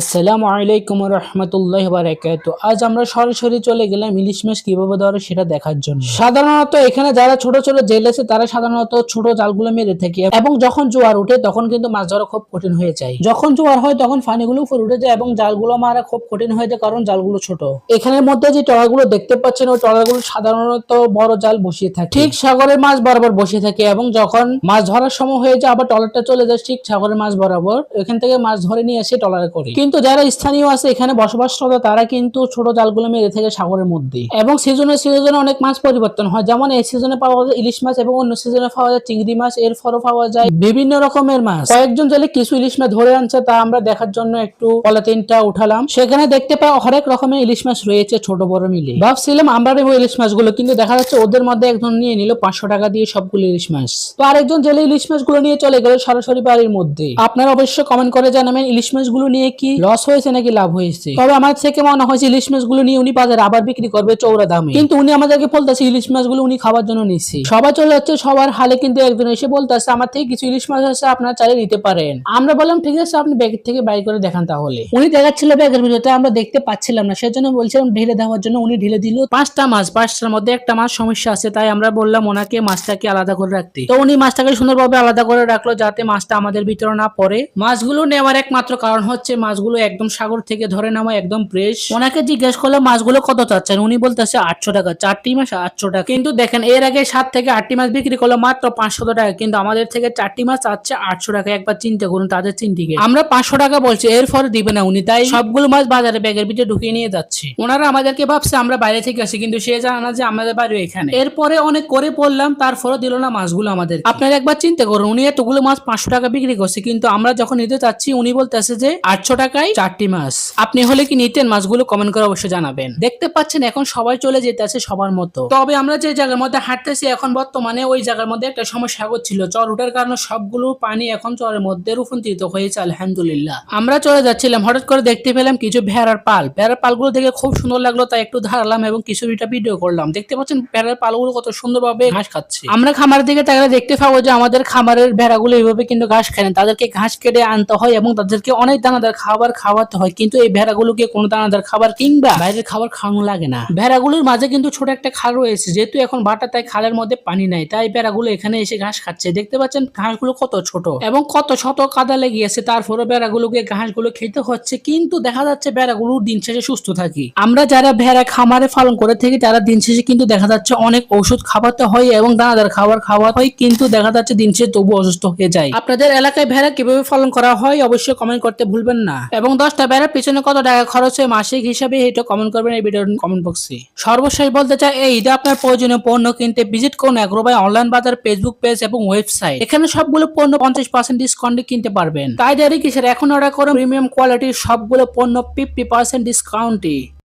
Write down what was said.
আসসালামু আলাইকুম রহমতুল্লাহ বারাকাত আজ আমরা সরাসরি চলে গেলাম ইলিশ মাছ কীভাবে ধরে সেটা দেখার জন্য। সাধারণত এখানে যারা ছোট ছোট জেল আছে, তারা সাধারণত ছোট জালগুলো মেরে থাকে এবং যখন জোয়ার উঠে, তখন কিন্তু মাছ ধরা খুব কঠিন হয়ে যায়। যখন জোয়ার হয়, তখন পানিগুলো উপরে উঠে যায় এবং জালগুলো মারা খুব কঠিন হয়ে যায় কারণ জালগুলো ছোট। এখানের মধ্যে যে ট্রলারগুলো দেখতে পাচ্ছেন, ওই ট্রলারগুলো সাধারণত বড় জাল বসিয়ে থাকে। ঠিক সাগরের মাছ বরাবর বসে থাকে এবং যখন মাছ ধরার সময় হয়ে যায়, আবার ট্রলারটা চলে যায়, ঠিক সাগরের মাছ বরাবর। এখান থেকে মাছ ধরে নিয়ে এসে ট্রলারে করে। কিন্তু যারা স্থানীয় আছে, এখানে বসবাসরত তারা কিন্তু ছোট জালগুলো মেরে থাকে সাগরের মধ্যে। এবং সিজনে সিজনে অনেক মাছ পরিবর্তন হয়। যেমন এই সিজনে পাওয়া যায় ইলিশ মাছ এবং অন্য সিজনে পাওয়া যায় চিংড়ি মাছ এর ফরও পাওয়া যায় বিভিন্ন রকমের মাছ। কয়েকজন জেলে কিছু ইলিশ মাছ ধরে আনছে, তা আমরা দেখার জন্য একটু পলাতিনটা উঠালাম। সেখানে দেখতে পাই হরেক রকমের ইলিশ মাছ রয়েছে ছোট, বড় মিলে। ভাবছিলাম আমরা নেব ইলিশ মাছগুলো, কিন্তু দেখা যাচ্ছে ওদের মধ্যে একজন নিয়ে নিল পাঁচশো টাকা দিয়ে সবগুলো ইলিশ মাছ। তো আরেকজন জেলে ইলিশ মাছগুলো নিয়ে চলে গেল সরাসরি বাড়ির মধ্যে। আপনারা অবশ্যই কমেন্ট করে জানাবেন ইলিশ মাছগুলো নিয়ে কি লস হয়েছে নাকি লাভ হয়েছে? তবে আমার থেকে মনে হয়েছে ইলিশ মাছগুলো নিয়ে উনি বাজারে আবার বিক্রি করবে চৌরা দামে। কিন্তু উনি আমাদেরকে বলতেছে ইলিশ মাছগুলো উনি খাবার জন্য নিচ্ছে। সবাই চলে যাচ্ছে, সবার হালে কিন্তু একজন এসে বলতেছে, আমার থেকে কিছু ইলিশ মাছ আছে, আপনারা চাইলে নিতে পারেন। আমরা বললাম, ঠিক আছে, আপনি ব্যাগের থেকে বাই করে দেখান তাহলে। উনি দেখাচ্ছিল ব্যাগের ভিতরে আমরা দেখতে পাচ্ছিলাম না। সেজন্য বলছিলাম, ঢেলে দেওয়ার জন্য উনি ঢেলে দিল। পাঁচটা মাছ, পাঁচটার মধ্যে একটা মাছ সমস্যা আছে, তাই আমরা বললাম ওনাকে মাছটাকে আলাদা করে রাখতে। তো উনি মাছটাকে সুন্দরভাবে আলাদা করে রাখল, যাতে মাছটা আমাদের ভিতরে না পড়ে। মাছগুলো নেওয়ার একমাত্র কারণ হচ্ছে মাছগুলো একদম সাগর থেকে ধরে নেওয়া একদম ফ্রেশ ওনাকে জিজ্ঞেস করলে মাছগুলো কত চাচ্ছেন? উনি বলতেছে, আটশো টাকা। চারটি মাছ, আটশো টাকা। কিন্তু দেখেন, এর আগে সাত থেকে আটটি মাছ বিক্রি করল মাত্র পাঁচশো টাকা, কিন্তু আমাদের থেকে চারটি মাছ চাচ্ছে আটশো টাকা। একবার চিন্তা করুন, তাদের চিন্তিকে আমরা পাঁচশো টাকা বলছি এরপরে দিবে না উনি, তাই সবগুলো মাছ বাজারে ব্যাগের ভিতরে ঢুকিয়ে নিয়ে যাচ্ছে। ওনারা আমাদেরকে ভাবছে, আমরা বাইরে থেকে আসি। কিন্তু সে জানা না যে আমাদের বাড়ি এখানে। এরপরে অনেক করে পড়লাম তারপরে দিল না মাছগুলো আমাদের। আপনারা একবার চিন্তা করুন, উনি এতগুলো মাছ পাঁচশো টাকা বিক্রি করছে, কিন্তু আমরা যখন নিতে চাচ্ছি, উনি বলতেছে যে, আটশো টাকায় চারটি মাছ। আপনি হলে কি নিতেন মাছগুলো? কমেন্ট করে অবশ্যই জানাবেন। দেখতে পাচ্ছেন, এখন সবাই চলে যেতে আছে সবার মতো। তবে আমরা যে জায়গার মধ্যে হাঁটতেছি, এখন বর্তমানে ওই জায়গার মধ্যে একটা সমস্যা হচ্ছিল। চর উঠার কারণে সবগুলো পানি এখন চরের মধ্যে রূপান্তরিত হয়েছে, আলহামদুলিল্লাহ। আমরা চলে যাচ্ছিলাম, হঠাৎ করে দেখতে পেলাম কিছু ভেড়ার পাল। ভেড়ার পালগুলো দেখে খুব সুন্দর লাগল, তাই একটু ধারালাম এবং কিছু একটা ভিডিও করলাম। দেখতে পাচ্ছেন, ভেড়ার পালগুলো কত সুন্দরভাবে ঘাস খাচ্ছে। আমরা খামারের দিকে তাকালে দেখতে পাবো যে আমাদের খামারের ভেড়াগুলো এইভাবে কিন্তু ঘাস খায় না। তাদেরকে ঘাস কেটে আনতে হয় এবং তাদেরকে অনেক দানাদার খাবার খাওয়াতে হয়, কিন্তু এই ভেড়াগুলোকে কোনো দানাদার খাবার কিংবা বাইরের খাবার খাওয়ানো লাগে না। ভেড়াগুলোর মাঝে কিন্তু ছোট একটা খাল রয়েছে, যেহেতু এখন বাটা তাই খালের মধ্যে পানি নাই, তাই ভেড়াগুলো এখানে এসে ঘাস খাচ্ছে। দেখতে পাচ্ছেন, ঘাসগুলো কত ছোট এবং কত শত কাদা লেগেছে তারপরে বেড়াগুলোকে ঘাসগুলো খেতে হচ্ছে, কিন্তু দেখা যাচ্ছে বেড়াগুলো দিন শেষে সুস্থ থাকি। আমরা যারা ভেড়া খামারে পালন করে থাকি, তারা দিন শেষে কিন্তু দেখা যাচ্ছে অনেক ওষুধ খাওয়াতে হয় এবং দানাদার খাবার খাওয়া হয়, কিন্তু দেখা যাচ্ছে দিন শেষে তবু অসুস্থ হয়ে যায়। আপনাদের এলাকায় ভেড়া কীভাবে পালন করা হয়, অবশ্যই কমেন্ট করতে ভুলবেন না। এবং দশটা বেড়ার পিছনে কত টাকা খরচ হয় মাসিক হিসাবে এটা কমেন্ট করবেন এই ভিডিওর কমেন্ট বক্সে সর্বশেষ বলতে চাই, এই ঈদে আপনার প্রয়োজনীয় পণ্য কিনতে ভিজিট করুন অ্যাগ্রোবাই অনলাইন বাজার ফেসবুক পেজ এবং ওয়েবসাইট এখানে সবগুলো পণ্য পঞ্চাশ পার্সেন্ট ডিসকাউন্টে কিনতে পারবেন। তাই দেরি কিসের? এখন অর্ডার করুন প্রিমিয়াম কোয়ালিটির সবগুলো পণ্য ফিফটি পার্সেন্ট ডিসকাউন্টে